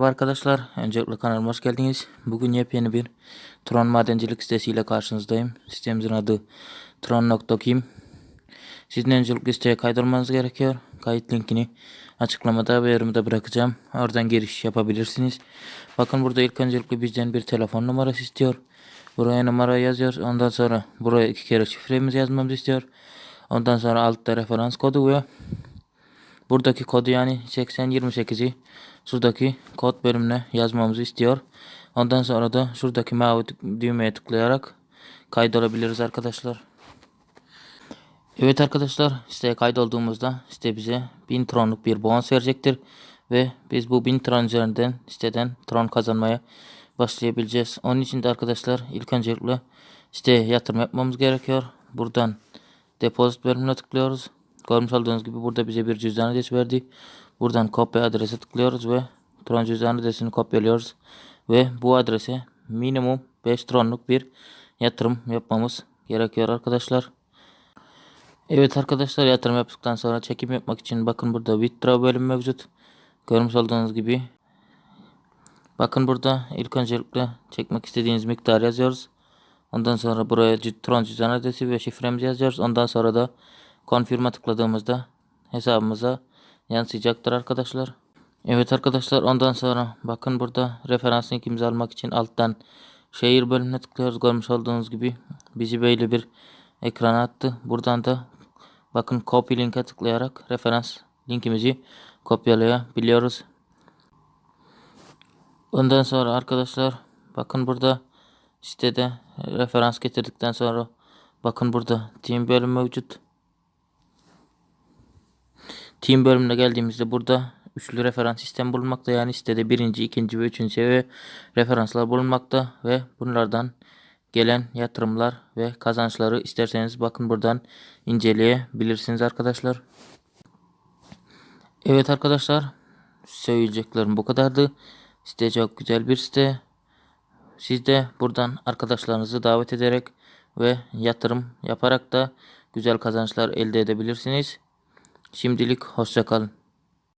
Merhaba Arkadaşlar, öncelikle kanalıma hoş geldiniz. Bugün yepyeni bir Tron madencilik sitesiyle karşınızdayım. Sitemizin adı tron.kim. Sizin öncelikle siteye kaydolmanız gerekiyor. Kayıt linkini açıklamada ve yorumda bırakacağım. Oradan giriş yapabilirsiniz. Bakın burada ilk öncelikle bizden bir telefon numarası istiyor. Buraya numara yazıyor. Ondan sonra buraya iki kere şifremizi yazmamızı istiyor. Ondan sonra altta referans kodu ve Buradaki kodu yani 8028'i şuradaki kod bölümüne yazmamızı istiyor. Ondan sonra da şuradaki mavi düğmeye tıklayarak kaydolabiliriz arkadaşlar. Evet arkadaşlar siteye kaydolduğumuzda site bize 1000 tronluk bir bonus verecektir. Ve biz bu 1000 tron üzerinden siteden tron kazanmaya başlayabileceğiz. Onun için de arkadaşlar ilk öncelikle siteye yatırım yapmamız gerekiyor. Buradan depozit bölümüne tıklıyoruz. Görmüş olduğunuz gibi burada bize bir cüzdan adresi verdi. Buradan kopya adrese tıklıyoruz ve tron cüzdan adresini kopyalıyoruz. Ve bu adrese minimum 5 tronluk bir yatırım yapmamız gerekiyor arkadaşlar. Evet arkadaşlar yatırım yaptıktan sonra çekim yapmak için bakın burada withdraw bölümü mevcut. Görmüş olduğunuz gibi. Bakın burada ilk öncelikle çekmek istediğiniz miktarı yazıyoruz. Ondan sonra buraya Tron cüzdan adresi ve şifremizi yazıyoruz. Ondan sonra da confirm'a tıkladığımızda hesabımıza yansıyacaktır arkadaşlar. Evet arkadaşlar ondan sonra bakın burada referans linkimizi almak için alttan şehir bölümüne tıklıyoruz. Görmüş olduğunuz gibi bizi böyle bir ekrana attı. Buradan da bakın copy linke tıklayarak referans linkimizi kopyalayabiliyoruz. Ondan sonra arkadaşlar bakın burada sitede referans getirdikten sonra bakın burada team bölümü mevcut. Team bölümüne geldiğimizde burada üçlü referans sistem bulunmakta. Yani sitede birinci, ikinci ve üçüncü seviye referanslar bulunmakta ve bunlardan gelen yatırımlar ve kazançları isterseniz bakın buradan inceleyebilirsiniz arkadaşlar. Evet arkadaşlar söyleyeceklerim bu kadardı. Site çok güzel bir site. Siz de buradan arkadaşlarınızı davet ederek ve yatırım yaparak da güzel kazançlar elde edebilirsiniz. Şimdilik hoşça kalın.